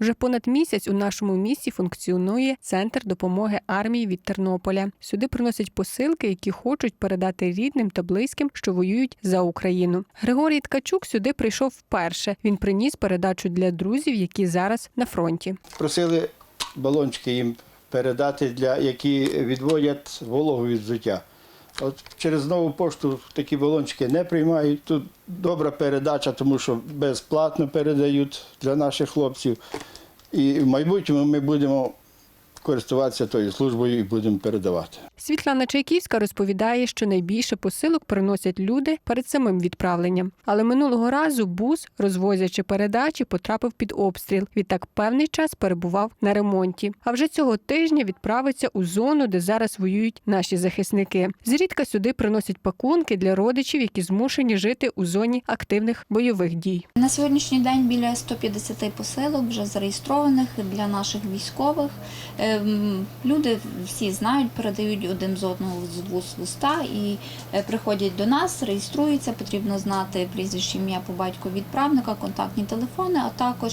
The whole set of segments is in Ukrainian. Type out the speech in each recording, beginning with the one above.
Вже понад місяць у нашому місті функціонує центр допомоги армії від Тернополя. Сюди приносять посилки, які хочуть передати рідним та близьким, що воюють за Україну. Григорій Ткачук сюди прийшов вперше. Він приніс передачу для друзів, які зараз на фронті. Просили балончики їм передати, для, які відводять вологу від взуття. От через нову пошту такі балончики не приймають. Тут добра передача, тому що безплатно передають для наших хлопців. І в майбутньому ми будемо користуватися тою службою і будемо передавати. Світлана Чайківська розповідає, що найбільше посилок приносять люди перед самим відправленням. Але минулого разу бус, розвозячи передачі, потрапив під обстріл. Відтак певний час перебував на ремонті. А вже цього тижня відправиться у зону, де зараз воюють наші захисники. Зрідка сюди приносять пакунки для родичів, які змушені жити у зоні активних бойових дій. На сьогоднішній день біля 150 посилок вже зареєстрованих для наших військових. Ем, Люди всі знають, передають один з одного з вуст в уста і е, приходять до нас, реєструються. Потрібно знати прізвище, ім'я по батьку відправника, контактні телефони, а також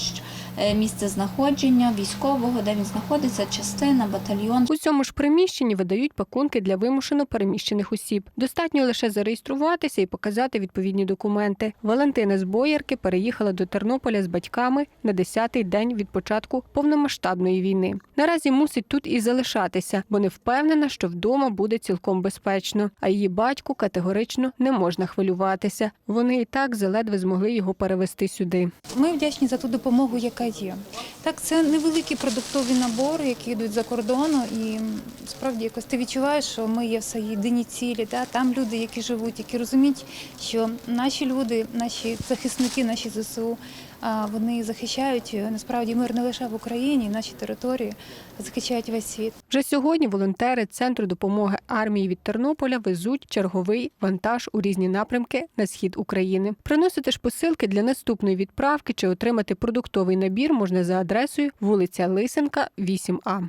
е, місце знаходження військового, де він знаходиться, частина, батальйон. У цьому ж приміщенні видають пакунки для вимушено переміщених осіб. Достатньо лише зареєструватися і показати відповідні документи. Валентина з Боярки переїхала до Тернополя з батьками на 10-й день від початку повномасштабної війни. Наразі мусить тут і залишатися, бо не впевнена, що вдома буде цілком безпечно. А її батьку категорично не можна хвилюватися. Вони і так заледве змогли його перевести сюди. Ми вдячні за ту допомогу, яка є. Так, це невеликі продуктові набори, які йдуть за кордону, і справді якось ти відчуваєш, що ми є все єдині цілі. Та? Там люди, які живуть, які розуміють, що наші люди, наші захисники, наші ЗСУ, вони захищають е, насправді мир не лише в Україні, наші території, захищають весь світ. Вже сьогодні волонтери центру допомоги армії від Тернополя везуть черговий вантаж у різні напрямки на схід України. Приносити ж посилки для наступної відправки чи отримати продуктовий набір можна за адресою вулиця Лисенка, 8А.